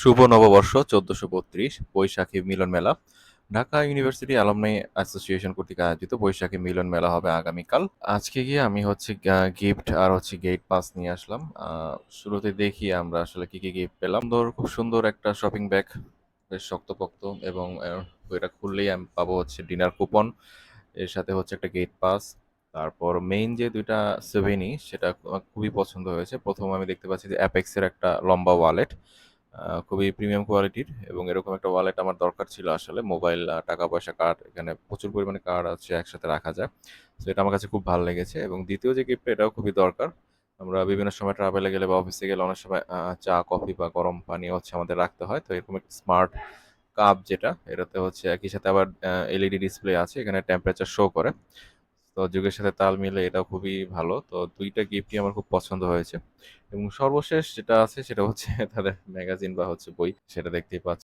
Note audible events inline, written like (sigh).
শুভ নববর্ষ চোদ্দশো বত্রিশ, বৈশাখী মিলন মেলা। ঢাকা ইউনিভার্সিটি অ্যালামনাই অ্যাসোসিয়েশন কর্তৃক আয়োজিত বৈশাখী মিলন মেলা হবে আগামীকাল। আজকে গিয়ে আমি হচ্ছে গিফট আর হচ্ছে গেট পাস নিয়ে আসলাম। শুরুতে দেখি আমরা আসলে কি কি গিফট পেলাম। সুন্দর, খুব সুন্দর একটা শপিং ব্যাগ বেশ শক্তপোক্ত এবং এটা খুললেই আমি পাবো হচ্ছে ডিনার কুপন এর সাথে হচ্ছে একটা গেট পাস তারপর মেইন যে দুইটা সেভেনি সেটা খুবই পছন্দ হয়েছে। প্রথম আমি দেখতে পাচ্ছি যে অ্যাপেক্সের একটা লম্বা ওয়ালেট খুবই প্রিমিয়াম কোয়ালিটির এবং এরকম একটা ওয়ালেট আমার দরকার ছিল আসলে। মোবাইল টাকা পয়সা কার্ড এখানে প্রচুর পরিমাণে কার্ড আছে একসাথে রাখা যায় তো এটা আমার কাছে খুব ভালো লেগেছে এবং দ্বিতীয় যে গিফট এটাও খুবই দরকার। আমরা বিভিন্ন সময় ট্রাভেলে গেলে বা অফিসে গেলে অনেক সময় চা কফি বা গরম পানীয় হচ্ছে আমাদের রাখতে হয়। তো এরকম একটা স্মার্ট কাপ যেটা, এটাতে হচ্ছে একই সাথে আবার এলইডি ডিসপ্লে আছে। এখানে টেম্পারেচার শো করে। তো যুগের সাথে তাল মিলে এটা খুবই ভালো। তো দুইটা গিফটই আমার খুব পছন্দ হয়েছে। এবং সর্বশেষ যেটা আছে সেটা হচ্ছে (laughs) তাদের ম্যাগাজিন বা হচ্ছে বই, সেটা দেখতেই পাচ্ছি